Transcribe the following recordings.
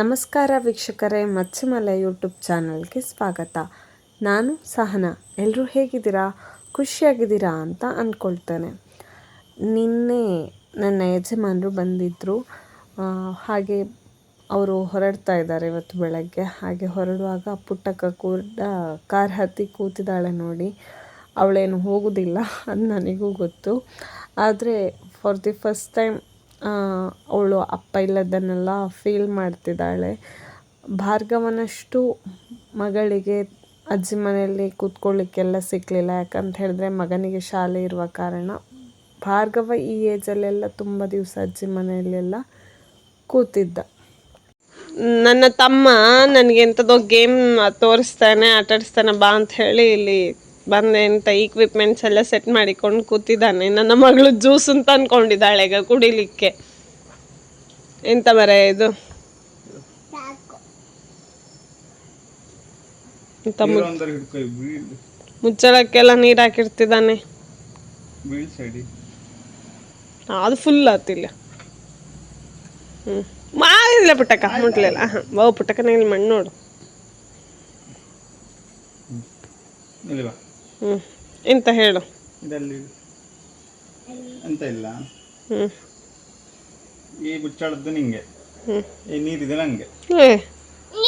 ನಮಸ್ಕಾರ ವೀಕ್ಷಕರೇ, ಮಚ್ಚಿಮಲೆ ಯೂಟ್ಯೂಬ್ ಚಾನಲ್ಗೆ ಸ್ವಾಗತ. ನಾನು ಸಹನಾ. ಎಲ್ಲರೂ ಹೇಗಿದ್ದೀರಾ? ಖುಷಿಯಾಗಿದ್ದೀರಾ ಅಂತ ಅಂದ್ಕೊಳ್ತೇನೆ. ನಿನ್ನೆ ನನ್ನ ಯಜಮಾನರು ಬಂದಿದ್ದರು ಹಾಗೆ ಅವರು ಹೊರಡ್ತಾ ಇದ್ದಾರೆ ಇವತ್ತು ಬೆಳಗ್ಗೆ. ಹಾಗೆ ಹೊರಡುವಾಗ ಪುಟ್ಟಕ್ಕ ಕೂಡ ಕಾರ್ ಹತ್ತಿ ಕೂತಿದ್ದಾಳೆ ನೋಡಿ. ಅವಳೇನು ಹೋಗೋದಿಲ್ಲ ಅದು ನನಗೂ ಗೊತ್ತು. ಆದರೆ ಫಾರ್ ದಿ ಫಸ್ಟ್ ಟೈಮ್ ಅವಳು ಅಪ್ಪ ಇಲ್ಲದನ್ನೆಲ್ಲ ಫೀಲ್ ಮಾಡ್ತಿದ್ದಾಳೆ. ಭಾರ್ಗವನಷ್ಟು ಮಗಳಿಗೆ ಅಜ್ಜಿ ಮನೆಯಲ್ಲಿ ಕೂತ್ಕೊಳ್ಳಿಕ್ಕೆಲ್ಲ ಸಿಕ್ಕಲಿಲ್ಲ ಯಾಕಂತ ಹೇಳಿದ್ರೆ ಮಗನಿಗೆ ಶಾಲೆ ಇರುವ ಕಾರಣ ಭಾರ್ಗವ ಈ ಏಜಲ್ಲೆಲ್ಲ ತುಂಬ ದಿವಸ ಅಜ್ಜಿ ಮನೆಯಲ್ಲೆಲ್ಲ ಕೂತಿದ್ದ. ನನ್ನ ತಮ್ಮ ನನಗೆ ಎಂಥದೋ ಗೇಮ್ ತೋರಿಸ್ತಾನೆ, ಆಟಾಡಿಸ್ತಾನೆ, ಬಾ ಅಂತ ಹೇಳಿ ಇಲ್ಲಿ ಬಂದೆ ಅಂತ ಈಕ್ವಿಪ್ಮೆಂಟ್ಸ್ ಎಲ್ಲ ಸೆಟ್ ಮಾಡಿಕೊಂಡು ಕೂತಿದ್ದಾನೆ. ನನ್ನ ಮಗಳು ಜ್ಯೂಸ್ ಅಂತ ಅನ್ಕೊಂಡಿದ್ದಾಳೆ ಈಗ ಕುಡಿಲಿಕ್ಕೆ. ಎಂತ ಮರ ಇದು? ಮುಚ್ಚಳಕ್ಕೆಲ್ಲ ನೀರ್ ಹಾಕಿರ್ತಿದ್ದಾನೆ. ಅದು ಫುಲ್ ಆತಿಲ್ಲ. ಹ್ಮ್. ಮಾಡಿಲ್ಲ ಪುಟ್ಟಕ್ಕ ಮುಟ್ಲಿಲ್ಲ. ಹಾಂ ಬಾವು ಪುಟ್ಟಕ್ಕನ ಇಲ್ಲಿ ಮಣ್ಣು ನೋಡು. ಹ್ಞೂ ಎಂತ ಹೇಳು. ಇದರಲ್ಲಿ ಅಂತ ಇಲ್ಲ. ಹ್ಞೂ ಈ ಮುಚ್ಚಾಳದ್ದು ನಿಂಗೆ. ಈ ನೀರಿದೆ ನಂಗೆ. ಏ.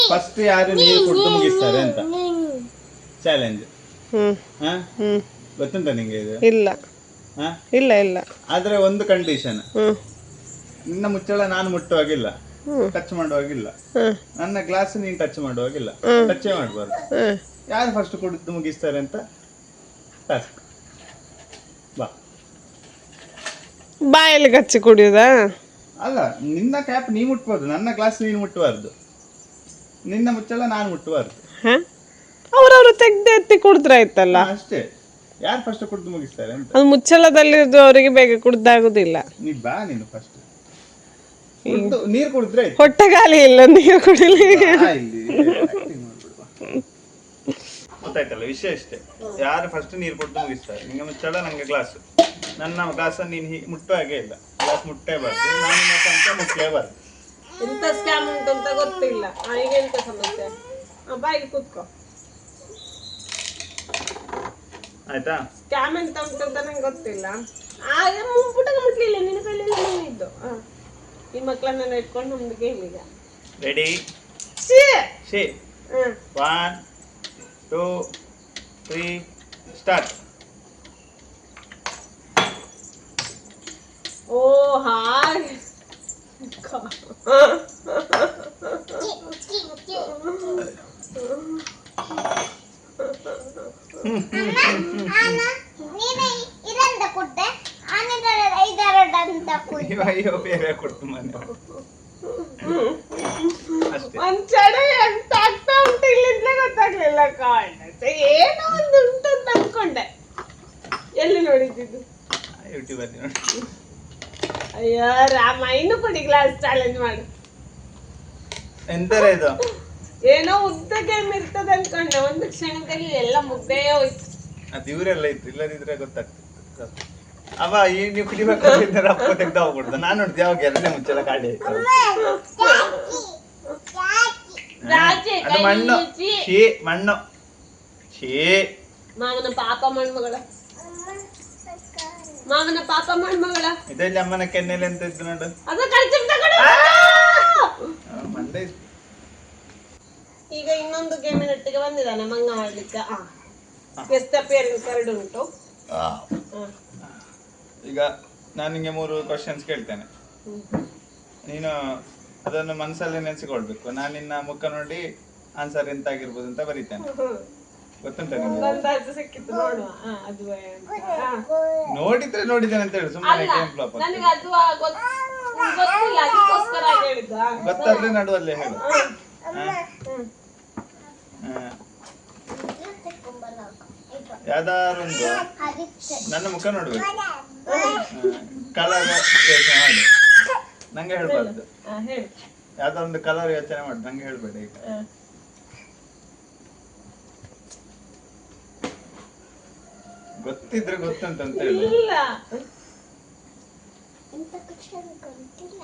ಫಸ್ಟ್ ಯಾರು ನೀರು ಕುಡಿದು ಮುಗಿಸ್ತಾರೆ ಅಂತ. ಚಾಲೆಂಜ್ ಹ್ಞೂ ಹಾ? ಹ್ಞೂ ಗೊತ್ತುಂಟ ನಿಂಗೆ ಇದು? ಇಲ್ಲ. ಹಾ? ಇಲ್ಲ ಇಲ್ಲ. ಆದ್ರೆ ಒಂದು ಕಂಡೀಷನ್ ಹ್ಞೂ ನಿನ್ನ ಮುಚ್ಚಳ ನಾನು ಮುಟ್ಟುವಾಗಿಲ್ಲ. ಟಚ್ ಮಾಡುವಾಗಿಲ್ಲ. ನನ್ನ ಗ್ಲಾಸ್ ನೀನು ಟಚ್ ಮಾಡುವಾಗಿಲ್ಲ. ಟಚ್ ಮಾಡಬಾರ್ದು. ಯಾರು ಫಸ್ಟ್ ಕುಡಿದು ಮುಗಿಸ್ತಾರೆ ಅಂತ? ಬಾ. ಬಾಯಲ್ಲಿ ಕಚ್ಚಿ ಕುಡಿಯೋದಾ? ಅಲ್ಲ ನಿನ್ನ ಕ್ಯಾಪ್ ನೀ ಮುಟ್ಬಾರ್ದು ನನ್ನ ಗ್ಲಾಸ್ ನೀನು ಮುಟ್ಟಬಾರ್ದು. ನಿನ್ನ ಮುಚ್ಚಲ್ಲ ನಾನು ಮುಟ್ಟಬಾರ್ದು. ಅವರವರು ತೆಗ್ದು ಎತ್ತಿ ಕುಡಿದ್ರೆ ಆಯ್ತಲ್ಲ? ಅಷ್ಟೇ. ಯಾರು ಫಸ್ಟ್ ಕುಡಿದು ಮುಗಿಸ್ತಾರೆ ಅಂತ? ಅದು ಮುಚ್ಚಳದಲ್ಲಿದ್ದು ಅವರಿಗೆ ಬೇಗ ಕುಡ್ದಾಗುದಿಲ್ಲ. ನೀ ಬಾ ನೀನು ಫಸ್ಟ್ ನೀರು ಕುಡಿದ್ರೆ. ಹೊಟ್ಟೆ ಖಾಲಿ ಇಲ್ಲ ನೀರು ಕುಡಿಲಿ ಬಾ ಇಲ್ಲಿ acting ಮಾಡ್ಬಿಡು ಬಾ. ಗೊತ್ತಾಯ್ತಲ್ಲ ವಿಷಯ ಇಷ್ಟೇ ಯಾರು ಫಸ್ಟ್ ನೀರು ಕೊಟ್ಟು ಮುಗಿಸ್ತಾರೆ ನಿಮಗೆ ಮುಚ್ಚಳ ನಂಗೆ ಗ್ಲಾಸ್ ನನ್ನ ಗ್ಲಾಸ್ ನೀನು ಹೀಗೆ ಮುಟ್ಟೋ ಹಾಗೆ ಇಲ್ಲ. ಗ್ಲಾಸ್ ಮುಟ್ಟೇಬಾರ್ದು ನಾನು ನಿನ್ನ ಚಮಚ ಮುಟ್ಲೇಬಾರ್ದು ಎಂತ ಸ್ಕ್ಯಾಮ್ ಉಂಟು ಅಂತ ಗೊತ್ತಿಲ್ಲ. ಈಗ ಎಂತ ಸಮಸ್ಯೆ? ಬಾಯಿಗೆ ಕೂತ್ಕೋ. ಆಯ್ತಾ? ಸ್ಕ್ಯಾಮ್ ಎಂತ ಉಂಟು ಅಂತ ನಂಗೆ ಗೊತ್ತಿಲ್ಲ. ಆಗ ಪುಟಕ ಮುಟ್ಲಿಲ್ಲ. ನಿನ್ನ ಕೈಲೆಲ್ಲ ಇದ್ದು. ಈ ಮಕ್ಕಳನ್ನೆಲ್ಲ ಇಟ್ಕೊಂಡು ನಮ್ದು ಗೇಮ್ ಈಗ. ರೆಡಿ! ಶೇ! ಹ್ಮ್. One two three start. ಓ ಹಾಗೆ ಅಂತ ಅಯ್ಯೋ ಬೇರೆ ಕೊಡ್ತು ಮನೆ. ಅಷ್ಟೇ ಒಂದ್ ಚಡೆ ಎಂತ ಉಂಟು ಇಲ್ಲಿಂದಲೇ ಗೊತ್ತಾಗ್ಲಿಲ್ಲ ಕಾಣತ್ತೆ ಏನೋ ಒಂದು ಉಂಟು ಅಂತ ಅನ್ಕೊಂಡೆ. ಎಲ್ಲಿ ನೋಡಿದ್ದು ಯೂಟ್ಯೂಬಲ್ಲಿ ನೋಡಿ. ಅಯ್ಯೋ ರಾಮ ಇನ್ನು ಕೊಡಿ ಗ್ಲಾಸ್ ಚಾಲೆಂಜ್ ಮಾಡು. ಎಂತರ ಇದು? ಏನೋ ಉದ್ದ ಗೇಮ್ ಇರ್ತದೆ ಅನ್ಕೊಂಡೆ. ಒಂದು ಕ್ಷಣದಲ್ಲಿ ಎಲ್ಲ ಮುಗ್ದೇ ಹೋಯ್ತು. ಅದು ಇವರೆಲ್ಲ ಇತ್ತು ಇಲ್ಲದಿದ್ರೆ ಗೊತ್ತಾಗ್ತಿತ್ತು. ಅವ ಈ ನೀವು ಕುಡಿಬೇಕು ಅಂತಿದ್ದಾರೆ ಅಪ್ಪ ತೆಗ್ದು ಹೋಗ್ಬಿಡ್ದು. ನಾನು ನೋಡಿದೆ ಯಾವಾಗ ಎರಡನೇ ಮುಚ್ಚಲ ಕಾಡಿ ಆಯ್ತು ರಾಜೆ ಅದು ಮಣ್ಣು ಶೀ ಮಣ್ಣು ಶೀ ಮಾವನ ಪಾಪ ಮಣ್ಮಗಳ ಮಾವನ ಪಾಪ ಮಣ್ಮಗಳ ಇದರಲ್ಲಿ ಅಮ್ಮನ ಕೆನ್ನೆಲೆ ಅಂತ ಇದ್ದು ನೋಡು ಅದ ಕಳ್ಸಿ ತಗೊಡು. ಆ, ಮಂಡೆ ಇಸ್- ಈಗ ಇನ್ನೊಂದು ಗೇಮಿನೊಟ್ಟಿಗೆ ಬಂದಿದ್ದಾನೆ ಮಂಗ ಮಾಡ್ಲಿಕ್ಕೆ ಗೆಸ್ಟ್ ಅಪಿಯರಿಂಗ್ ಕಾರ್ಡ್ ಉಂಟು ಆ, ಹ. ಈಗ ನಾನು ನಿಂಗೆ ಮೂರು ಕ್ವಶನ್ಸ್ ಕೇಳ್ತೇನೆ ಹ್ಮ್. ನೀನು ಅದನ್ನು ಮನಸ್ಸಲ್ಲೇ ನೆನೆಸಿಕೊಳ್ಬೇಕು. ನಾನು ನಿನ್ನ ಮುಖ ನೋಡಿ ಆನ್ಸರ್ ಎಂತ ಆಗಿರ್ಬೋದು ಅಂತ ಬರೀತೇನೆ. ಹ್ಮ್. ಗೊತ್ತುಂಟ ನಿಮಗೆ? ಒಂದು ಸಿಕ್ಕಿತ್ತು ನೋಡುವ. ಹ, ಅದು ಅಂತ. ಹ. ನೋಡಿದ್ರೆ ನೋಡಿದ್ದೇನೆ ಅಂತ ಹೇಳಿ ಸುಮ್ಮನೆ ಅಲ್ಲ ಗೇಮ್ ಫ್ಲಾಪ್ ನನಗೆ ಅದು ಆ ಗೊತ್- ಗೊತ್ತಿಲ್ಲ ಅದಕ್ಕೋಸ್ಕರ ಹಾಗೆ ಹೇಳಿದ್ದ ಗೊತ್ತಾದ್ರೆ ನಡುವಲ್ಲೇ ಹೇಳು. ಹ್ಮ್. ಯಾವ್ದಾರೊಂದು ನನ್ನ ಮುಖ ನೋಡ್ಬೇಕು. ಕಲರ್ ಯೋಚನೆ ಮಾಡಿ ನಂಗೆ ಹೇಳ್ಬಾರ್ದು. ಯಾವ್ದೊಂದು ಕಲರ್ ಯೋಚನೆ ಮಾಡಿ ನಂಗೆ ಹೇಳ್ಬೇಡ ಈಗ. ಗೊತ್ತಿದ್ರೆ ಗೊತ್ತಂತ ಅಂತ ಹೇಳಿ. ನನ್ನ ಎಂತ ಖುಷಿ ಗೊತ್ತಿಲ್ಲ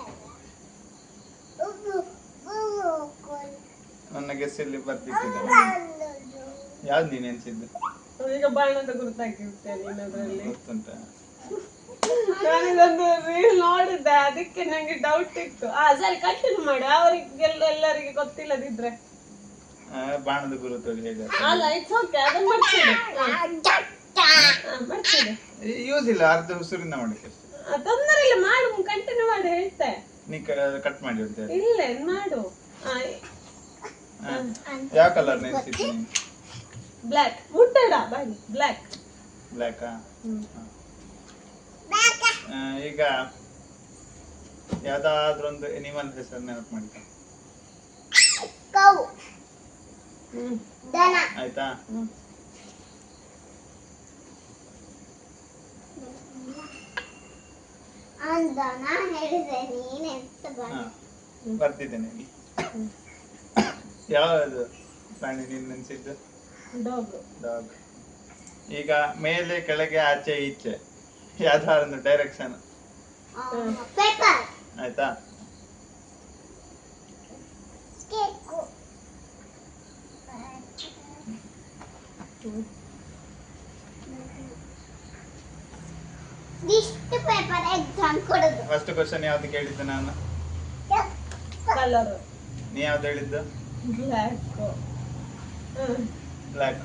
ಗೆಸ್ ಇಲ್ಲಿ ಬರ್ತಿದ್ದ ಯಾವ್ದು ನೀನ್ ಎನ್ಸಿದ್ದು ಈಗ ಬಾಣ ಅದ್ರಲ್ಲಿ ಗೊತ್ತುಂಟ. ನಾನಿದೊಂದು ರೀಲ್ ನೋಡಿದ್ದೆ ಅದಕ್ಕೆ ನಂಗೆ ಡೌಟ್ ಇತ್ತು. ಆ ಸರಿ ಕಂಟಿನ್ಯೂ ಮಾಡಿ. ಅವರಿಗೆಲ್ಲ ಎಲ್ಲರಿಗೆ ಗೊತ್ತಿಲ್ಲದಿದ್ರೆ. ಬಾಣದ ಗುರು ತೋರಿ ಹೇಗೆ ಅಲ್ಲ ಇಟ್ಸ್ ಓಕೆ ಅದನ್ನ ಮಾಡ್ತೀವಿ. ಮಾಡ್ತೀವಿ. ಯೂಸ್ ಇಲ್ಲ ಅರ್ಧ ಉಸಿರಿಂದ ಮಾಡಕ್ಕೆ. ತೊಂದರೆ ಇಲ್ಲ ಮಾಡು ಕಂಟಿನ್ಯೂ ಮಾಡಿ ಹೇಳ್ತೆ. ನೀ ಕಟ್ ಮಾಡಿ ಅಂತ ಇಲ್ಲ ಮಾಡು. ಯಾವ ಕಲರ್ ನೆನ್ಸಿದ್ದು ನೀನು? ಬ್ಲ್ಯಾಕ್ ಮುಟ್ಟಡ ಬಾಯಿ ಬ್ಲ್ಯಾಕ್ ಬ್ಲ್ಯಾಕಾ ಈಗ ಯಾವ್ದಾದ್ರು ಒಂದು ಎನಿಮಲ್ ಹೆಸರು ನೆನಪು ಮಾಡಿಕ. ಕೌ. ಹ್ಮ್. ದನ. ಆಯ್ತಾ? ಬರ್ತಿದ್ದೇನೆ ಯಾವ್ದು ಪ್ರಾಣಿ ನೀನು ನೆನ್ಸಿದ್ದು? ಡಾಗ್ ಈಗ ಮೇಲೆ ಕೆಳಗೆ ಆಚೆ ಈಚೆ. ಯಾವ್ದಾದ್ರು ಡೈರೆಕ್ಷನ್ ಪೇಪರ್ ಆಯ್ತಾ? ಕೇಕು ಇಷ್ಟು ಪೇಪರ್ ಎಕ್ಸಾಮ್ ಕೊಡುದು. ಫಸ್ಟ್ ಕ್ವಶನ್ ಯಾವ್ದು ಕೇಳಿದ್ದೆ ನಾನು? ಕಲರ್ ನೀ ಯಾವ್ದು ಹೇಳಿದ್ದು? ಬ್ಲ್ಯಾಕ್ ಬ್ಲ್ಯಾಕ್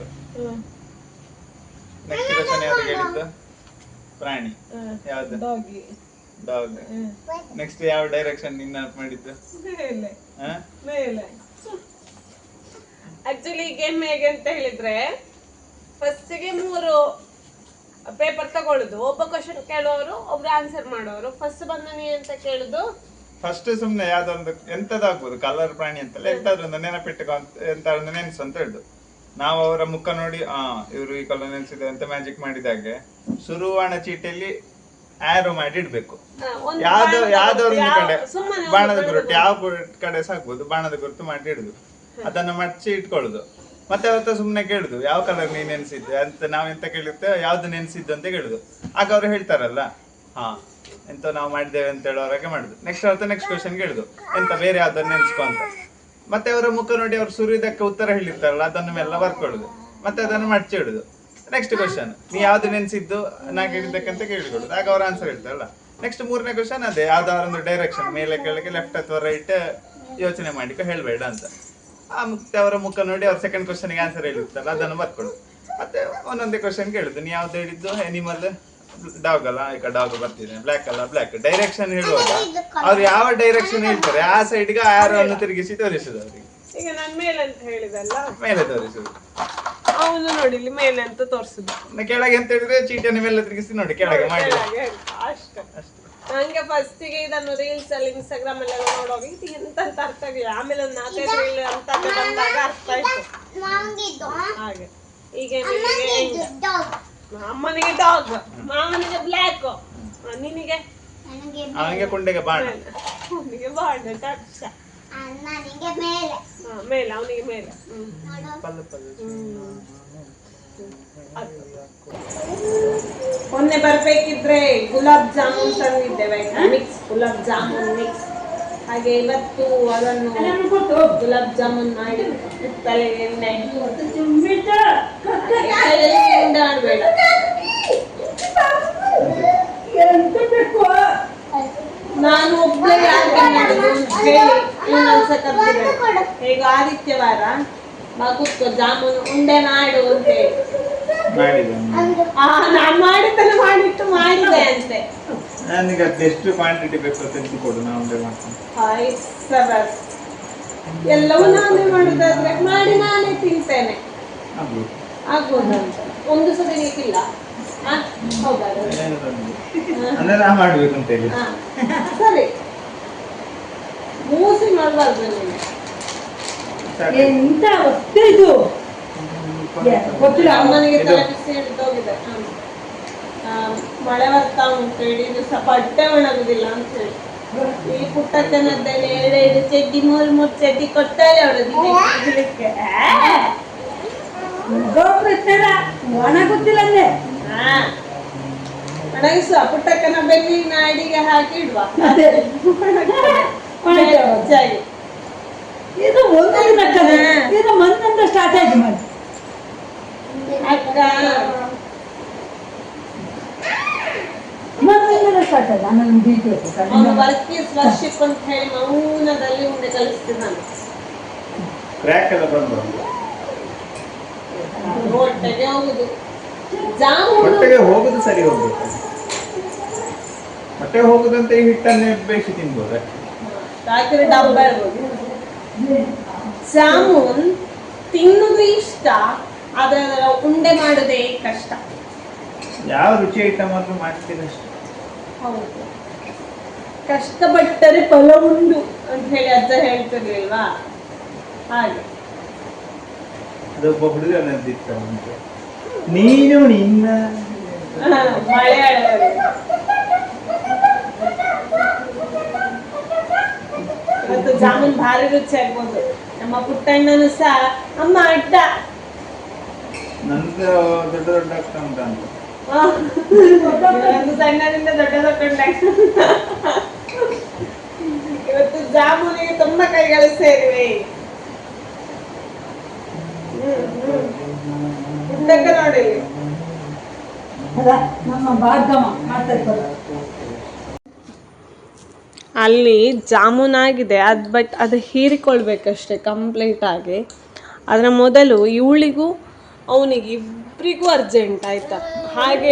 ನೆಕ್ಸ್ಟ್ ಕ್ವಶನ್ ಯಾವ್ದು ಕೇಳಿದ್ದು? ಪ್ರಾಣಿ. ಯಾವ್ದು? ಡಾಗ್ ನೆಕ್ಸ್ಟ್ ಯಾವ ಡೈರೆಕ್ಷನ್ ನಿನ್ನ ಮಾಡಿದ್ದು? ಮೇಲೆ. ಹಾ? ಮೇಲೆ. ಆಕ್ಚುಲಿ ಗೇಮ್ ಹೇಗೆ ಅಂತ ಹೇಳಿದ್ರೆ ಫಸ್ಟಿಗೆ ಮೂರು ಪೇಪರ್ ತಗೊಳ್ಳುದು ಒಬ್ಬ ಕ್ವಶನ್ ಕೇಳೋರು ಒಬ್ರು ಆನ್ಸರ್ ಮಾಡೋರು. ಫಸ್ಟ್ ಬಂದ ನೀ ಅಂತ ಕೇಳುದು. ಫಸ್ಟ್ ಸುಮ್ನೆ ಯಾವ್ದೊಂದು ಎಂತದಾಗ್ಬೋದು? ಕಲರ್ ಪ್ರಾಣಿ ಅಂತಲ್ಲ ಎಂತಾದ್ರೂ ಒಂದು ನೆನಪಿಟ್ಟುಕೊ ಅಂತ ಎಂತ ಒಂದು ನೆನ್ಸು ಅಂತ ಹೇಳುದು. ನಾವು ಅವರ ಮುಖ ನೋಡಿ ಆ ಇವರು ಈ ಕಲರ್ ನೆನೆಸಿದೆ ಅಂತ ಮ್ಯಾಜಿಕ್ ಮಾಡಿದಾಗೆ ಶುರುವಾಣ ಚೀಟಿಯಲ್ಲಿ ಆರೋ ಮಾಡಿ ಇಡ್ಬೇಕು. ಯಾವ್ದು ಯಾವ್ದೋ ಒಂದು ಕಡೆ ಬಾಣದ ಗುರುತು ಯಾವ ಕಡೆ ಸಾಕ್ಬೋದು ಬಾಣದ ಗುರುತು ಮಾಡಿ ಇಡುದು. ಅದನ್ನ ಮಡಚಿ ಇಟ್ಕೊಳ್ಳುದು. ಮತ್ತೆ ಅವತ್ತ ಸುಮ್ನೆ ಕೇಳುದು ಯಾವ ಕಲರ್ ನೀನ್ ನೆನೆಸಿದ್ದೆ ಅಂತ ನಾವ್ ಎಂತ ಕೇಳಿರ್ತೇವೆ ಯಾವ್ದು ನೆನ್ಸಿದ್ದು ಅಂತ ಕೇಳುದು. ಆಗ ಅವ್ರು ಹೇಳ್ತಾರಲ್ಲ ಹಾ ಎಂತ ನಾವು ಮಾಡಿದ್ದೇವೆ ಅಂತ ಹೇಳೋರಾಗೆ ಮಾಡುದು. ನೆಕ್ಸ್ಟ್ ಅವತ್ತ ನೆಕ್ಸ್ಟ್ ಕ್ವಶನ್ ಕೇಳುದು ಎಂತ ಬೇರೆ ಯಾವ್ದನ್ನ ನೆನ್ಸ್ಕೊ ಅಂತ. ಮತ್ತೆ ಅವರ ಮುಖ ನೋಡಿ ಅವ್ರು ಸುರಿದಕ್ಕೆ ಉತ್ತರ ಹೇಳಿರ್ತಾರಲ್ಲ, ಅದನ್ನು ಮೆಲ್ಲ ಬರ್ಕೊಳ್ಳುದು. ಮತ್ತೆ ಅದನ್ನು ಮಡಚಿ ಇಡುದು. ನೆಕ್ಸ್ಟ್ ಕ್ವಶನ್ ನೀ ಯಾವ್ದು ನೆನ್ಸಿದ್ದು? ನಾ ಕೇಳಿದ್ದಕ್ಕಂತ ಕೇಳಿಕೊಡುದು ಆಗ ಅವ್ರ ಆನ್ಸರ್ ಹೇಳ್ತಾರಲ್ಲ. ನೆಕ್ಸ್ಟ್ ಮೂರನೇ ಕ್ವಶನ್ ಅದೇ ಯಾವ್ದಾರ ಒಂದು ಡೈರೆಕ್ಷನ್ ಮೇಲೆ, ಕೆಳಗೆ ಲೆಫ್ಟ್ ಅಥವಾ ರೈಟ್ ಯೋಚನೆ ಮಾಡಿಕ ಹೇಳ್ಬೇಡ ಅಂತ. ಆ ಮತ್ತೆ ಅವರ ಮುಖ ನೋಡಿ ಅವ್ರ ಸೆಕೆಂಡ್ ಕ್ವಶನ್ಗೆ ಆನ್ಸರ್ ಹೇಳಿರ್ತಾರಲ್ಲ, ಅದನ್ನು ಬರ್ಕೊಳ್ಳು ಮತ್ತೆ ಒಂದೊಂದೇ ಕ್ವಶನ್ ಕೇಳುದು. ನೀ ಯಾವ್ದು ಹೇಳಿದ್ದು? ಎನಿಮಲ್ ಡಾಗ್ ಅಲ್ಲ ಈಗ ಡಾಗ್ ಬರ್ತಿದೆ. ಬ್ಲ್ಯಾಕ್ ಅಲ್ಲ ಬ್ಲ್ಯಾಕ್ ಡೈರೆಕ್ಷನ್ ಹೇಳುವಾಗ ಅವ್ರು ಯಾವ ಡೈರೆಕ್ಷನ್ ಹೇಳ್ತಾರೆ? ಆ ಸೈಡ್ಗೆ ಆರೋ ಅನ್ನು ತಿರುಗಿಸಿ ತೋರಿಸುದು ಅವರಿಗೆ. ಈಗ ನಾನು ಮೇಲೆ ಅಂತ ಹೇಳಿದಲ್ಲ? ಮೇಲೆ ತೋರಿಸುದು. ಅವನು ನೋಡಿ ಇಲ್ಲಿ ಮೇಲೆ ಅಂತ ತೋರಿಸುದು. ಕೆಳಗೆ ಅಂತ ಹೇಳಿದ್ರೆ ಚೀಟಿಯನ್ನು ಮೇಲೆ ತಿರುಗಿಸಿ ನೋಡಿ ಕೆಳಗೆ ಮಾಡಿ ಅಷ್ಟೇ. ಅಷ್ಟೇ. ನಂಗೆ ಫಸ್ಟಿಗೆ ಇದನ್ನು ರೀಲ್ಸ್ ಅಲ್ಲಿ ಇನ್ಸ್ಟಾಗ್ರಾಮ್ ಅಲ್ಲಿ ನೋಡುವಾಗ ಇದು ಎಂತ ಅಂತ ಅರ್ಥ ಆಗಿಲ್ಲ ಆಮೇಲೆ ಒಂದು ನಾಲ್ಕೈದು ರೀಲ್ ಅಂತ ಬಂದಾಗ ಅರ್ಥ ಆಯ್ತು. ಹಾಗೆ. ಈಗ ಅಮ್ಮನಿಗೆ ಡಾಗ್ ಮಾವನಿಗೆ ಬ್ಲ್ಯಾಕ್ ನಿನಗೆ? ನನಗೆ ಅವನಿಗೆ ಕುಂಡೆಗೆ ಬಾಣ. ಅವನಿಗೆ ಬಾಣ ಅಕ್ಷ ಅಣ್ಣನಿಗೆ ಮೇಲೆ. ಮೇಲೆ ಅವನಿಗೆ ಮೇಲೆ. ಹ್ಮ್. ನೋಡು. ಪಲ್ಲು ಪಲ್ಲು. ಮೊನ್ನೆ ಬರ್ಬೇಕಿದ್ರೆ ಗುಲಾಬ್ ಜಾಮೂನ್ ತಂದಿದ್ದೇವೆ ಮಿಕ್ಸ್ ಗುಲಾಬ್ ಜಾಮೂನ್ ಮಿಕ್ಸ್ ಹಾಗೆ ಇವತ್ತು ಅದನ್ನು ಗುಲಾಬ್ ಜಾಮೂನ್ ಮಾಡಿ ತಲೆಗೆ ಎಣ್ಣೆ ಮಾಡಬೇಡ ನಾನು ಒಬ್ಬಳೇ ಯಾಕೆ. ಈಗ ಆದಿತ್ಯವಾರ ಬಾ ಜಾಮೂನು ಜಾಮೂನ್ ಉಂಡೆ ಮಾಡು ಅಂತ ಹೇಳಿ. ಮಾಡಿದ ಆ, ನಾನ್ ಮಾಡಿದ್ದನ್ನು ಮಾಡಿಟ್ಟು ಮಾಡಿದೆ ಅಂತೆ. ನನಗೆ ಅದು ಎಷ್ಟು ಕ್ವಾಂಟಿಟಿ ಬೇಕು ಅಂತ ಎಣಿಸಿ ಕೊಡು ನಾವು ಒಂದೇ ಹಾಯ್ ಸಬಸ್ ಎಲ್ಲವೂ ನಾನೇ ಮಾಡುದಾದ್ರೆ ಮಾಡಿ ನಾನೇ ತಿಂತೇನೆ. ಆಗ್ಬೋದು. ಆಗ್ಬೋದಂತ. ಒಂದು ಸಲ ಬೇಕಿಲ್ಲ. ಹೌದಾ? ಏನು ತೊಂದ್ರೆ ಇಲ್ಲ. ಅಂದ್ರೆ ನಾ ಮಾಡ್ಬೇಕು ಅಂತ ಹೇಳಿ. ಸರಿ. ಮೂಸಿ ಮಾಡಬಾರ್ದು ನೀನು. ಎಂತ ಗೊತ್ತಿಲ್ಲ. ಅಮ್ಮನಿಗೆ ಇದು. ತಲೆ ಬಿಸಿ ಹಿಡಿದು ಹೋಗಿದೆ. ಹ್ಮ್. ಮಳೆ ಬರ್ತಾ ಉಂಟು ಇದು ಸಹ ಬಟ್ಟೆ ಒಣಗುದಿಲ್ಲ ಅಂತ ಹೇಳಿ. ಈ ಪುಟ್ಟಕ್ಕನದ್ದೇನೆ ಎರಡು ಚಡ್ಡಿ ಮೂರು ಮೂರು ಚಡ್ಡಿ ಕೊಡ್ತಾರೆ ಅವಳು ಒಣಗುದಿಲ್ಲ ಗೋಪುರ ಒಣ ಗೊತ್ತಿಲ್ಲ ಅಂದೆ. ಹಾ ಒಣಗಿಸುವ ಪುಟ್ಟಕ್ಕನ ಬೆನ್ನಿನ ಅಡಿಗೆ ಹಾಕಿ ಇಡುವ. ಹೆಚ್ಚಾಗಿ ಇದು ಒಂದು ದಿನ ಆಗ್ತದೆ ಈಗ ಸ್ಟಾರ್ಟ್ ಆಯ್ತು ಅಕ್ಕ ಮೊನ್ನೆಂದ ಸ್ಟಾರ್ಟ್ ಆಯ್ತು ಆಮೇಲೆ ಮುಗೀತು ಅವನು ವರ್ಕೀಸ್ ವರ್ಷಿಪ್ ಅಂತ ಹೇಳಿ ಮೌನದಲ್ಲಿ ಕ್ರ್ಯಾಕ್ ಎಲ್ಲ ಬಂದು ಹೊಟ್ಟೆಗೆ ಹೋಗುದು. ಸರಿ ಹೊಟ್ಟೆಗೆ ಹೋಗುದು ಸರಿ ಹೋಗ್ಬೇಕು ಹೊಟ್ಟೆಗೆ ಹೋಗುದಂತ ಈ ಹಿಟ್ಟನ್ನೇ ಬೇಯಿಸಿ ತಿನ್ಬೋದು ರಾತ್ರಿ ಡಬ್ಬ ಇರ್ಬೋದು. ಜಾಮೂನ್ ತಿನ್ನುದು ಇಷ್ಟ ಆದ್ರೆ ಅದರ ಉಂಡೆ ಮಾಡುದೇ ಕಷ್ಟ. ಯಾವ ರುಚಿ ಐಟಮ್ ಆದ್ರೂ ಮಾಡ್ತೀನಿ ಅಷ್ಟೇ. ಹೌದು. ಕಷ್ಟಪಟ್ಟರೆ ಫಲ ಉಂಡು ಅಂತ ಹೇಳಿ ಅಜ್ಜ ಹೇಳ್ತಿರ್ಲಿಲ್ವಾ ಹಾಗೆ. ಅದೊಬ್ಬ ಹುಡುಗ ನಂದಿತ್ತ ಉಂಟು ನೀನು ನಿನ್ನ. ಹಾ, ಮಲಯಾಳದಲ್ಲಿ ಇವತ್ತು ಜಾಮೂನ್ ಭಾರಿ ರುಚಿ ಆಗ್ಬೋದು. ನಮ್ಮ ಪುಟ್ಟಣ್ಣನು ಸಹ ಅಮ್ಮ ಅಡ್ಡ. ನಂದು ದೊಡ್ಡ ದೊಡ್ಡ ಆಗ್ತಾ ಉಂಟ ಅಂತ ಆ, ಒಂದು ಸಣ್ಣದಿಂದ ದೊಡ್ಡ ದೊಡ್ಡ ಇವತ್ತು ಜಾಮೂನಿಗೆ ತುಂಬಾ ಕೈಗಳು ಸೇರಿವೆ. ಪುಟ್ಟಕ್ಕ ನೋಡಿ ನಮ್ಮ ಭಾಗಮ್ಮ ಮಾಡ್ತಾ ಅಲ್ಲಿ ಜಾಮೂನ್ ಆಗಿದೆ ಅದು ಬಟ್ ಅದು ಹೀರಿಕೊಳ್ಬೇಕಷ್ಟೆ ಕಂಪ್ಲೀಟ್ ಆಗಿ. ಅದರ ಮೊದಲು ಇವಳಿಗೂ ಅವನಿಗೆ ಇಬ್ಬರಿಗೂ ಅರ್ಜೆಂಟ್ ಆಯ್ತಾ? ಹಾಗೆ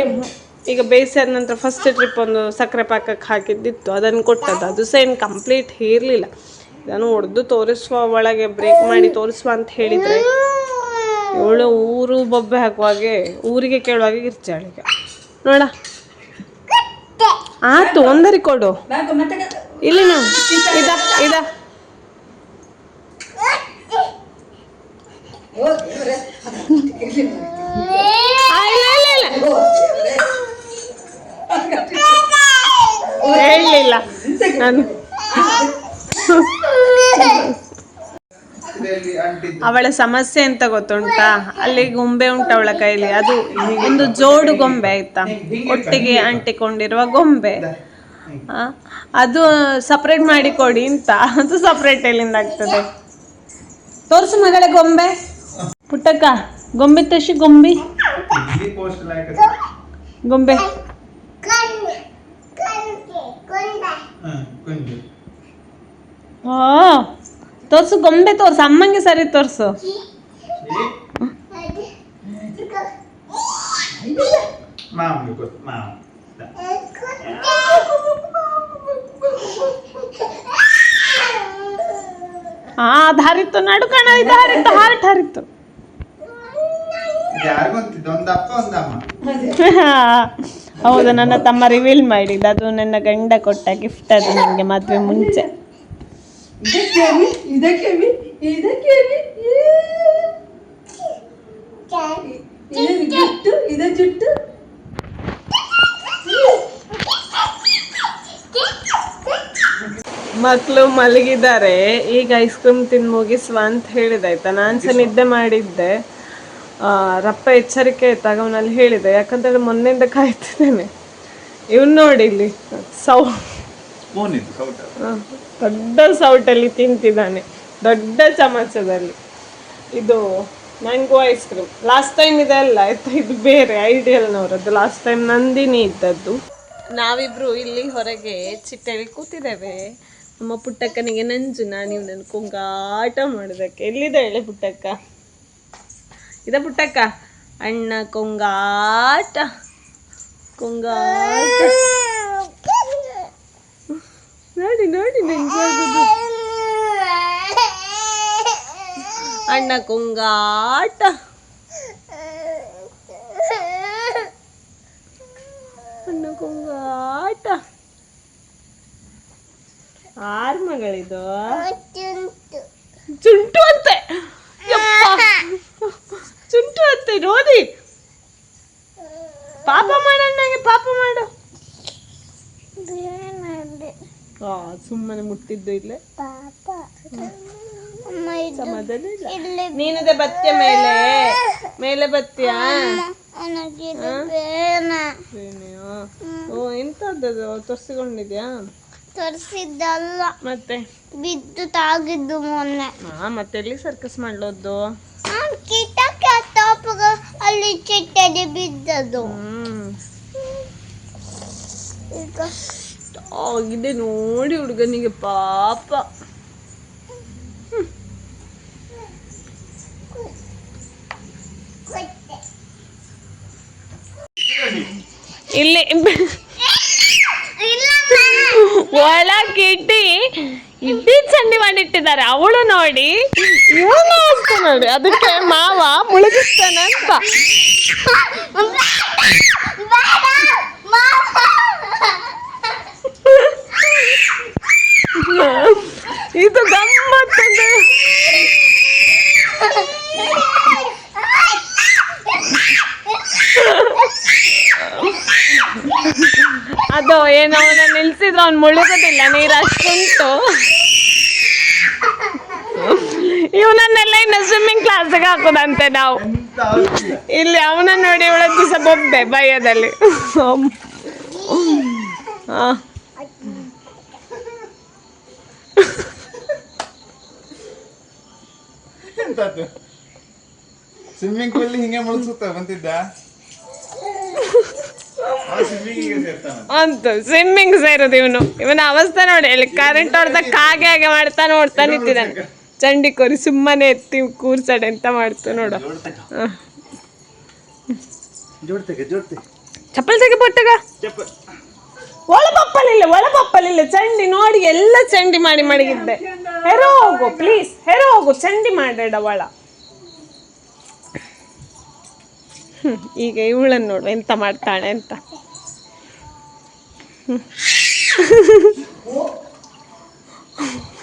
ಈಗ ಬೇಯಿಸಿದ ನಂತರ ಫಸ್ಟ್ ಟ್ರಿಪ್ ಒಂದು ಸಕ್ಕರೆ ಪಾಕಕ್ಕೆ ಹಾಕಿದ್ದಿತ್ತು. ಅದನ್ನು ಕೊಟ್ಟದ್ದು. ಅದು ಸಹ ಏನು ಕಂಪ್ಲೀಟ್ ಇರಲಿಲ್ಲ. ಇದನ್ನು ಹೊಡೆದು ತೋರಿಸುವ, ಒಳಗೆ ಬ್ರೇಕ್ ಮಾಡಿ ತೋರಿಸುವ ಅಂತ ಹೇಳಿದರೆ ಇವಳು ಊರು ಬೊಬ್ಬೆ ಹಾಕುವಾಗೆ ಊರಿಗೆ ಕೇಳುವಾಗೆ ಇರ್ಚಾಳೆ ಈಗ. ನೋಡ. ಆತು, ಒಂದರಿ ಕೊಡು. ಇಲ್ಲ ಇದ ಇದ. ಇಲ್ಲ ಇಲ್ಲ. ಹೇಳಲಿಲ್ಲ ನಾನು ಅವಳ ಸಮಸ್ಯೆ ಎಂತ ಗೊತ್ತುಂಟಾ? ಅಲ್ಲಿ ಗೊಂಬೆ ಉಂಟು ಅವಳ ಕೈಲಿ ಅದು ಒಂದು ಜೋಡು ಗೊಂಬೆ ಆಯ್ತಾ? ಒಟ್ಟಿಗೆ ಅಂಟಿಕೊಂಡಿರುವ ಗೊಂಬೆ. ಅದು ಸಪ್ರೇಟ್ ಮಾಡಿ ಕೊಡಿ ಅಂತ ಅದು ಸಪ್ರೇಟ್ ಎಲ್ಲಿಂದ ಆಗ್ತದೆ. ತೋರ್ಸು ಮಗಳೇ ಗೊಂಬೆ. ಪುಟ್ಟಕ್ಕ ಗೊಂಬೆ ತಶಿ ಗೊಂಬಿ. ಗೊಂಬೆ. ಓ ತೋರ್ಸು ಗೊಂಬೆ ತೋರ್ಸು ಅಮ್ಮಂಗೆ ಸರಿ ತೋರ್ಸು. ಹಾ ಆ ಅದು ಹರಿತು ನಡು ಕಣ ಇದು ಹರಿತು ಹಾರ್ಟ್ ಹರಿತ್ತು ಯಾರು ಗೊತ್ತಿದ್ದು ಒಂದು ಅಪ್ಪ ಒಂದು ಅಮ್ಮ ಹೌದು ನನ್ನ ತಮ್ಮ ರಿವೀಲ್ ಮಾಡಿದ್ದು. ಅದು ನನ್ನ ಗಂಡ ಕೊಟ್ಟ ಗಿಫ್ಟ್ ಅದು ನನಗೆ ಮದುವೆ ಮುಂಚೆ. ಮಕ್ಕಳು ಮಲಗಿದ್ದಾರೆ. ಈಗ ಐಸ್ ಕ್ರೀಮ್ ತಿಂದು ಮುಗಿಸುವ ಅಂತ ಹೇಳಿದಾಯ್ತಾ ನಾನು ಸಹ ನಿದ್ದೆ ಮಾಡಿದ್ದೆ. ರಪ್ಪ ಎಚ್ಚರಿಕೆ ಇತ್ತಾಗ ಅವನಲ್ಲಿ ಹೇಳಿದೆ ಯಾಕಂತೇಳಿ ಮೊನ್ನೆಯಿಂದ ಕಾಯ್ತಿದ್ದೇನೆ. ಇವ್ನು ನೋಡಿ ಇಲ್ಲಿ. ಸೌ ಸೌಟ. ದೊಡ್ಡ ಸೌಟಲ್ಲಿ ತಿಂತಿದ್ದಾನೆ. ದೊಡ್ಡ ಚಮಚದಲ್ಲಿ. ಇದು mango ice cream. Last time ಇದೆ ಅಲ್ಲ ಇದು ಬೇರೆ ಐಡಿಯಲ್ನವರದ್ದು. ಲಾಸ್ಟ್ ಟೈಮ್ ನಂದಿನಿ ಇದ್ದದ್ದು. ನಾವಿಬ್ರು ಇಲ್ಲಿ ಹೊರಗೆ ಚಿಟ್ಟೆಲಿ ಕೂತಿದ್ದೇವೆ. ನಮ್ಮ ಪುಟ್ಟಕ್ಕನಿಗೆ ನಂಜು ನಾನು ಇವನನ್ನು ಕೊಂಗಾಟ ಮಾಡೋದಕ್ಕೆ ಎಲ್ಲಿದೆ ಹೇಳಿ ಪುಟ್ಟಕ್ಕ? ಇದ ಪುಟ್ಟಕ್ಕ ಅಣ್ಣ ಕೊಂಗಾಟ. ಕೊಂಗಾಟ. ನೋಡಿ ನೋಡಿ ನಂಜಾಗುದು ಅಣ್ಣ ಕೊಂಗಾಟ. ಅಣ್ಣ ಕೊಂಗಾಟ. ಆರ್ ಮಗಳಿದು. ಚುಂಟು ಅಂತೆ. ಯಪ್ಪ. ಚುಂಟು ಅತ್ತೆ ನೋಡಿ ಪಾಪ ಮಾಡಣ್ಣಗೆ ಪಾಪ ಮಾಡು. ಸುಮ್ಮನೆ ಮುಟ್ಟಿದ್ದು ಇಲ್ಲೇ. ನೀನದೇ ಬತ್ತೆ ಮೇಲೆ? ಮೇಲೆ ಬತ್ತಿಯ? ಓ ಎಂತದ್ದು ತೋರಿಸಿಕೊಂಡಿದ್ಯಾ? ತೋರಿಸಿದ್ದಲ್ಲ. ಮತ್ತೆ? ಬಿದ್ದು ತಾಗಿದ್ದು ಮೊನ್ನೆ. ಹಾ ಮತ್ತೆ ಎಲ್ಲಿ ಸರ್ಕಸ್ ಮಾಡ್ಲೋದು ನಾನ್ ಕಿಟಕಿ ಟಾಪ್ಗ ಅಲ್ಲಿ ಚಿಟ್ಟೆಗೆ ಬಿದ್ದದು ಹ್ಮ್ ಈಗ ಆಗಿದೆ ನೋಡಿ ಹುಡುಗನಿಗೆ ಪಾಪ ಇಲ್ಲಿ ಇಲ್ಲ ಒಳಗಿಟ್ಟಿ ಇಡ್ಲಿ ಚಂಡಿ ಮಾಡಿಟ್ಟಿದ್ದಾರೆ ಅವಳು ನೋಡಿ ಇವನು ಅಷ್ಟೇ ನೋಡಿ ಅದಕ್ಕೆ ಮಾವ ಮುಳುಗಿಸ್ತಾನೆ ಅಂತ. ಇದು ಗಮ್ಮತ್ತಂದ್ರೆ ಅದು ಏನೋ ಅವನ ನಿಲ್ಸಿದ್ರು ಅವ್ನು ಮುಳುಗೋದಿಲ್ಲ ನೀರು ಅಷ್ಟುಂಟು ಇವನನ್ನೆಲ್ಲ ಇನ್ನು ಸ್ವಿಮ್ಮಿಂಗ್ ಕ್ಲಾಸ್ಗೆ ಹಾಕೋದಂತೆ ನಾವು. ಇಲ್ಲಿ ಅವನ ನೋಡಿ ಇವಳ ದಿವಸ ಬೊಬ್ಬೆ ಭಯದಲ್ಲಿ. ಸ್ವಿಮ್ಮಿಂಗ್ ಪೂಲ್ ಹಿಂಗೆ ಮುಳುಗ್ಸುತ್ತ ಬಂತಿದ್ದ ಅಂತ ಸ್ವಿಮ್ಮಿಂಗ್ ಸೇರೋದು ಇವನು. ಇವನ ಅವಸ್ಥೆ ನೋಡಿ ಇಲ್ಲಿ ಕರೆಂಟ್ ಹೊಡೆದ ಕಾಗೆ ಹಾಗೆ ಮಾಡ್ತಾ ನೋಡ್ತಾ ನಿಂತಿದ್ದಾನೆ. ಚಂಡಿ ಕೋರಿ ಸುಮ್ಮನೆ ಎತ್ತಿ ಕೂರ್ಸಡೆ ಅಂತ ಮಾಡ್ತು ನೋಡು. ಚಪ್ಪಲ್ ತೆಗೆ ಪೊಟ್ಟಗ ಒಳ ಪಪ್ಪಲಿಲ್ಲ ಒಳ ಪಪ್ಪಲಿಲ್ಲ ಚಂಡಿ ನೋಡಿ ಎಲ್ಲ ಚಂಡಿ ಮಾಡಿ ಮಡಗಿದ್ದೆ. ಹೆರೋ ಹೋಗು ಪ್ಲೀಸ್ ಹೆರೋ ಹೋಗು ಚಂಡಿ ಮಾಡಬೇಡ ಒಳ. ಈಗ ಇವಳನ್ನು ನೋಡು ಎಂತ ಮಾಡ್ತಾಳೆ ಅಂತ. ಅದೆಲ್ಲ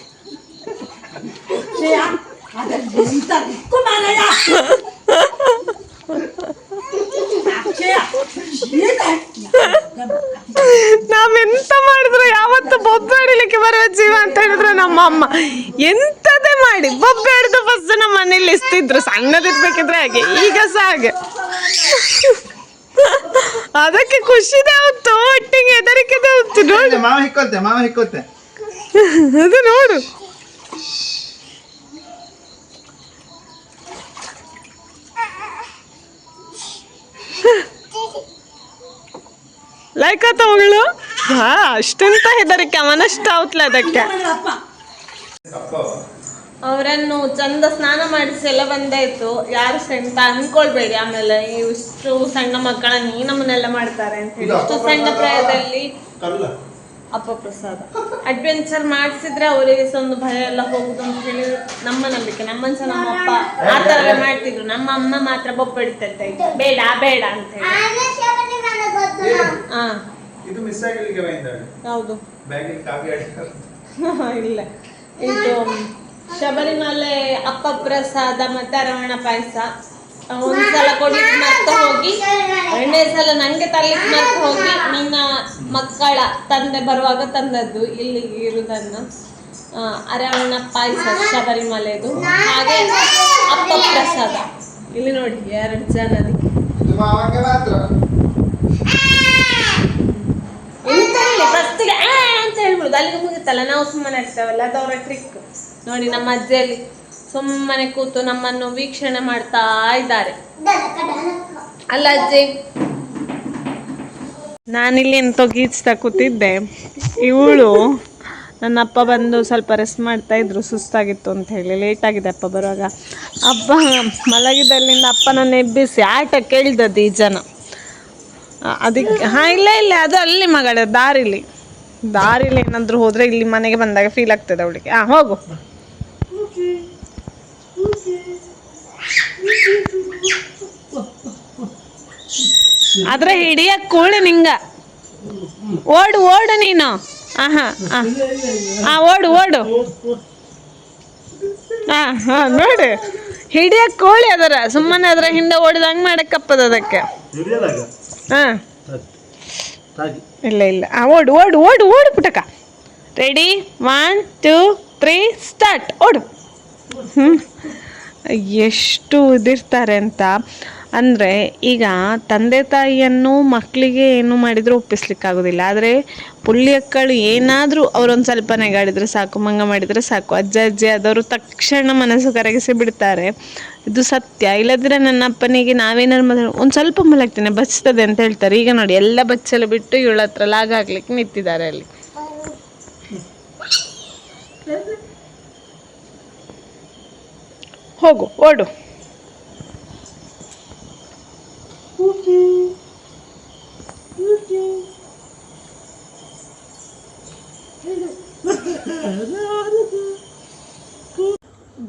ನಾವೆಂತ ಮಾಡಿದ್ರು ಯಾವತ್ತು ಬೊಬ್ಬೆ ಹಿಡಿಲಿಕ್ಕೆ ಬರುವ ಜೀವ ಅಂತ ಹೇಳಿದ್ರೆ ನಮ್ಮ ಅಮ್ಮ. ಎಂತದೇ ಮಾಡಿ ಬೊಬ್ಬೆ ಹಿಡಿದು ಫಸ್ಟ್ ನಮ್ಮ ಮನೇಲಿ ಇಸ್ತಿದ್ರು ಸಣ್ಣದಿರ್ಬೇಕಿದ್ರೆ ಹಾಗೆ ಈಗ ಸಹ ಹಾಗೆ. ಅದಕ್ಕೆ ಖುಷಿದೆ ಹೊತ್ತು ಒಟ್ಟಿಗೆ ಹೆದರಿಕೆದೆ ಹೊತ್ತು ನೋಡು. ಮಾವ ಹಿಕ್ಕೋತೆ ಮಾವ ಹಿಕ್ಕೋತೆ ಅದು ನೋಡು. ಲೈಕ್ ಆತ ಮಗಳು ಹಾ ಅಷ್ಟಂತ ಹೆದರಿಕೆ ಅವನಷ್ಟು ಅವತ್ಲ ಅದಕ್ಕೆ. ಅಪ್ಪ ಅಪ್ಪ ಅವರನ್ನು ಚಂದ ಸ್ನಾನ ಮಾಡಿಸಿ ಎಲ್ಲ ಬಂದಾಯ್ತು ಯಾರು ಸೆಂಟ ಎಂತ ಅನ್ಕೊಳ್ಬೇಡಿ ಆಮೇಲೆ ಇಷ್ಟು ಸಣ್ಣ ಮಕ್ಕಳನ್ನ ಈ ನಮ್ಮನ್ನೆಲ್ಲ ಮಾಡ್ತಾರೆ ಅಂತ ಹೇಳಿ. ಇಷ್ಟು ಸಣ್ಣ ಪ್ರಾಯದಲ್ಲಿ ಕಲ್ಲ. ಅಪ್ಪ ಪ್ರಸಾದ. ಅಡ್ವೆಂಚರ್ ಮಾಡಿಸಿದ್ರೆ ಅವರಿಗೆ ಒಂದು ಭಯ ಎಲ್ಲ ಹೋಗುದು ಅಂತ ಹೇಳಿ ನಮ್ಮ ನಂಬಿಕೆ. ನಮ್ಮನ್ಸ ನಮ್ಮ ಅಪ್ಪ ಆ ಥರ ಮಾಡ್ತಿದ್ರು. ನಮ್ಮ ಅಮ್ಮ ಮಾತ್ರ ಬೊಬ್ಬಡಿತಾ ಬೇಡ ಬೇಡ ಅಂತ ಹೇಳಿ. ಹೌದು. ಇಲ್ಲ. ಇದು ಶಬರಿಮಲೆ ಅಪ್ಪ ಪ್ರಸಾದ ಮತ್ತೆ ಅರವಣ ಪಾಯಸ. ಒಂದ್ಸಲ ಕೊಡ್ಲಿಕ್ಕೆ ಮರ್ತು ಹೋಗಿ. ಎರಡನೇ ಸಲ ನಂಗೆ ತರ್ಲಿಕ್ಕೆ ಮರ್ತು ಹೋಗಿ ನನ್ನ ಮಕ್ಕಳ ತಂದೆ ಬರುವಾಗ ತಂದದ್ದು ಇಲ್ಲಿಗೆ ಇರುವುದನ್ನು ಆ, ಅರವಣ ಪಾಯಸ ಶಬರಿಮಲೆದು. ಹಾಗೆ ಅಪ್ಪ ಪ್ರಸಾದ ಇಲ್ಲಿ ನೋಡಿ ಎರಡು ಜನ ಅಂತ ಹೇಳ್ಬಿಡುದು. ಅಲ್ಲಿಗೆ ಮುಗಿತಲ್ಲ ನಾವು ಸುಮ್ಮನೆ ಇರ್ತೇವಲ್ಲ ಅದು ಅವರ ಟ್ರಿಕ್ ನೋಡಿ ನಮ್ಮ ಅಜ್ಜಿಯಲ್ಲಿ ಸುಮ್ಮನೆ ಕೂತು ನಮ್ಮನ್ನು ವೀಕ್ಷಣೆ ಮಾಡ್ತಾ ಇದ್ದಾರೆ. ಅಲ್ಲ ಅಜ್ಜಿ? ನಾನಿಲ್ಲಿ ಎಂತೋ ಗೀಚ್ತಾ ಕೂತಿದ್ದೆ. ಇವಳು ನನ್ನ ಅಪ್ಪ ಬಂದು ಸ್ವಲ್ಪ ರೆಸ್ಟ್ ಮಾಡ್ತಾ ಇದ್ರು, ಸುಸ್ತಾಗಿತ್ತು ಅಂತ ಹೇಳಿ. ಲೇಟ್ ಆಗಿದೆ ಅಪ್ಪ ಬರುವಾಗ. ಅಪ್ಪ, ಮಲಗಿದಲ್ಲಿಂದ ಅಪ್ಪನನ್ನು ಎಬ್ಬಿಸಿ ಆಟ ಕೇಳಿದದ್ದು ಈ ಜನ ಅದಕ್ಕೆ, ಹಾ, ಇಲ್ಲ ಇಲ್ಲ, ಅದು ಅಲ್ಲಿ ಮಗಳ, ದಾರಿಲಿ. ದಾರಿಲಿ ಏನಾದ್ರು ಹೋದ್ರೆ ಇಲ್ಲಿ ಮನೆಗೆ ಬಂದಾಗ ಫೀಲ್ ಆಗ್ತದೆ ಅವಳಿಗೆ. ಹಾ ಹೋಗು. ಆದ್ರೆ ಹಿಡಿಯಕ್ ಕೂಳು ನಿಂಗ. ಓಡು ಓಡು ನೀನು. ಆಹಾ, ಆ. ಓಡು ಓಡು. ಹಾ ಹಾ ನೋಡು. ಹಿಡಿಯಕ್ ಕೋಳಿ ಅದರ. ಸುಮ್ಮನೆ ಅದರ ಹಿಂದೆ ಓಡಿದ ಹಂಗ್ ಮಾಡಕ್ಕಪ್ಪದ ಅದಕ್ಕೆ. ಹಾ ಇಲ್ಲ ಇಲ್ಲ. ಓಡು ಓಡು ಓಡು ಓಡು ಪುಟಕ. Ready one two three start ಓಡು. ಹ್ಞೂ ಎಷ್ಟು ಇದಿರ್ತಾರೆ ಅಂತ. ಅಂದರೆ ಈಗ ತಂದೆ ತಾಯಿಯನ್ನು ಮಕ್ಕಳಿಗೆ ಏನು ಮಾಡಿದರೂ ಒಪ್ಪಿಸ್ಲಿಕ್ಕಾಗೋದಿಲ್ಲ. ಆದರೆ ಪುಳ್ಳಿಯಕ್ಕಳು ಏನಾದರೂ ಅವರೊಂದು ಸ್ವಲ್ಪ ನೆಗಾಡಿದರೆ ಸಾಕು, ಮಂಗ ಮಾಡಿದರೆ ಸಾಕು. ಅಜ್ಜ, ಅಜ್ಜಿ ಆದವರು ತಕ್ಷಣ ಮನಸ್ಸು ಕರಗಿಸಿ ಬಿಡ್ತಾರೆ. ಇದು ಸತ್ಯ. ಇಲ್ಲದ್ರೆ ನನ್ನ ಅಪ್ಪನಿಗೆ ನಾವೇನಾದ್ರು ಮಾತಾಡ ಒಂದು ಸ್ವಲ್ಪ ಮಲಗ್ತೇನೆ, ಬಚ್ತದೆ ಅಂತ ಹೇಳ್ತಾರೆ. ಈಗ ನೋಡಿ, ಎಲ್ಲ ಬಚ್ಚಲು ಬಿಟ್ಟು ಇವಳ ಹತ್ರ ಲಾಗ ಹಾಕ್ಲಿಕ್ಕೆ ನಿಂತಿದ್ದಾರೆ ಅಲ್ಲಿ. ಹೋಗು ಓಡು.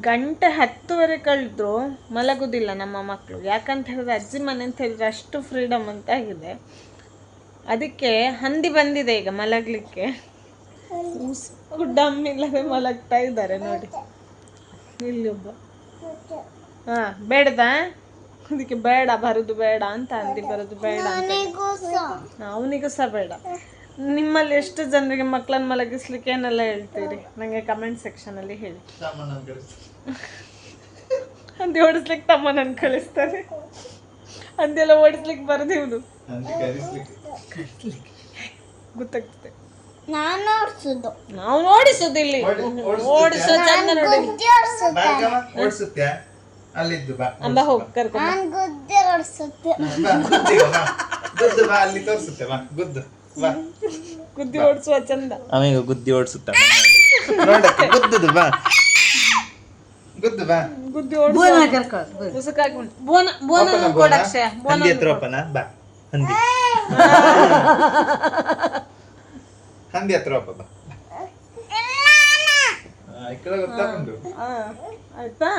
ಗಂಟೆ ಹತ್ತುವರೆ ಕಳೆದ್ರು ಮಲಗುದಿಲ್ಲ ನಮ್ಮ ಮಕ್ಕಳು ಯಾಕಂತ ಹೇಳಿದ್ರೆ ಅಜ್ಜಿ ಮನೆ ಅಂತ ಹೇಳಿದ್ರೆ ಅಷ್ಟು ಫ್ರೀಡಮ್ ಅಂತ ಆಗಿದೆ. ಅದಕ್ಕೆ ಹಂದಿ ಬಂದಿದೆ ಈಗ ಮಲಗಲಿಕ್ಕೆ. ಡಮ್ ಇಲ್ಲದೆ ಮಲಗ್ತಾ ಇದ್ದಾರೆ ನೋಡಿ. ಇಲ್ಲಿ ಒಬ್ಬ. ಹಾ ಬೇಡದ? ಅದಕ್ಕೆ ಬೇಡ ಬರುದು ಬೇಡ ಅಂತ ಅಂದಿ ಬರೋದು ಬೇಡ ಅಂತ ಅವನಿಗೂ ಸಹ ಬೇಡ. ನಿಮ್ಮಲ್ಲಿ ಎಷ್ಟು ಜನರಿಗೆ ಮಕ್ಕಳನ್ನ ಮಲಗಿಸ್ಲಿಕ್ಕೆ ಏನೆಲ್ಲ ಹೇಳ್ತೀರಿ? ನನಗೆ ಕಮೆಂಟ್ ಸೆಕ್ಷನಲ್ಲಿ ಹೇಳಿ. ಹಂದಿ ಓಡಿಸ್ಲಿಕ್ಕೆ ತಮ್ಮನನ್ನು ಕಳಿಸ್ತಾರೆ. ಹಂದಿಯೆಲ್ಲ ಓಡಿಸ್ಲಿಕ್ಕೆ ಬರದು ಇವನು ಗೊತ್ತಾಗ್ತದೆ. ನಾನು ಓಡಿಸುದು. ನಾವು ಓಡಿಸೋದು ಇಲ್ಲಿ ಓಡಿಸೋ ಚಂದ ನೋಡಿ ಅಲ್ಲಿದ್ದು ಬಾ ಅಂಬ ಹೋಗಿ ಕರ್ಕೊಂಡು ನಾನು ಗುದ್ದಿ ಓಡಿಸುತ್ತೆ ಬಾ, ಗುದ್ದಿಗೆ ಬಾ. ಗುದ್ದು ಬಾ ಅಲ್ಲಿ ತೋರಿಸುತ್ತೆ ಬಾ ಗುದ್ದು ಬಾ. ಗುದ್ದಿ ಓಡಿಸುವ ಚಂದ. ಅವನಿಗೆ ಗುದ್ದಿ ಓಡಿಸುತ್ತ. ನೋಡಕ್ಕೆ ಗುದ್ದುದು ಬಾ. ಗುದ್ದು ಬಾ. ಗುದ್ದಿ ಓಡಿಸುವ ಮುಸುಕಾಗಿ ಉಂಟು. ಬೋನ ಬೋನ ಬೋನ. ಕೊಡಕ್ಷಯ ಹಂದಿ ಹತ್ರ ಓಪನ ಬಾ ಹಂದಿ ಹಂದಿ ಹತ್ರ ಓಪ ಬಾ. ಈ ಕಡೆ ಆಯ್ತಾ?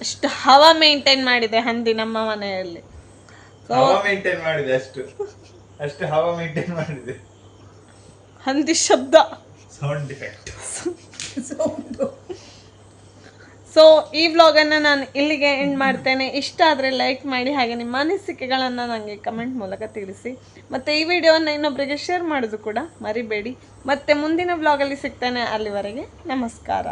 ಅಷ್ಟು ಹವಾ ಮೇಂಟೈನ್ ಮಾಡಿದೆ ಹಂದಿ ನಮ್ಮ ಮನೆಯಲ್ಲಿ. ಹವಾ ಮೇಂಟೈನ್ ಮಾಡಿದೆ ಅಷ್ಟು. ಅಷ್ಟು ಹವಾ ಮೇಂಟೈನ್ ಮಾಡಿದೆ. ಹಂದಿ ಶಬ್ದ. ಸೌಂಡ್ ಡಿಫೆಕ್ಟ್ ಸೊ ಈ ವ್ಲಾಗನ್ನು ನಾನು ಇಲ್ಲಿಗೆ ಎಂಡ್ ಮಾಡ್ತೇನೆ. ಇಷ್ಟ ಆದರೆ ಲೈಕ್ ಮಾಡಿ ಹಾಗೆ ನಿಮ್ಮ ಅನಿಸಿಕೆಗಳನ್ನು ನನಗೆ ಕಮೆಂಟ್ ಮೂಲಕ ತಿಳಿಸಿ. ಮತ್ತು ಈ ವಿಡಿಯೋವನ್ನು ಇನ್ನೊಬ್ಬರಿಗೆ ಶೇರ್ ಮಾಡೋದು ಕೂಡ ಮರಿಬೇಡಿ. ಮತ್ತೆ ಮುಂದಿನ ವ್ಲಾಗಲ್ಲಿ ಸಿಗ್ತೇನೆ. ಅಲ್ಲಿವರೆಗೆ ನಮಸ್ಕಾರ.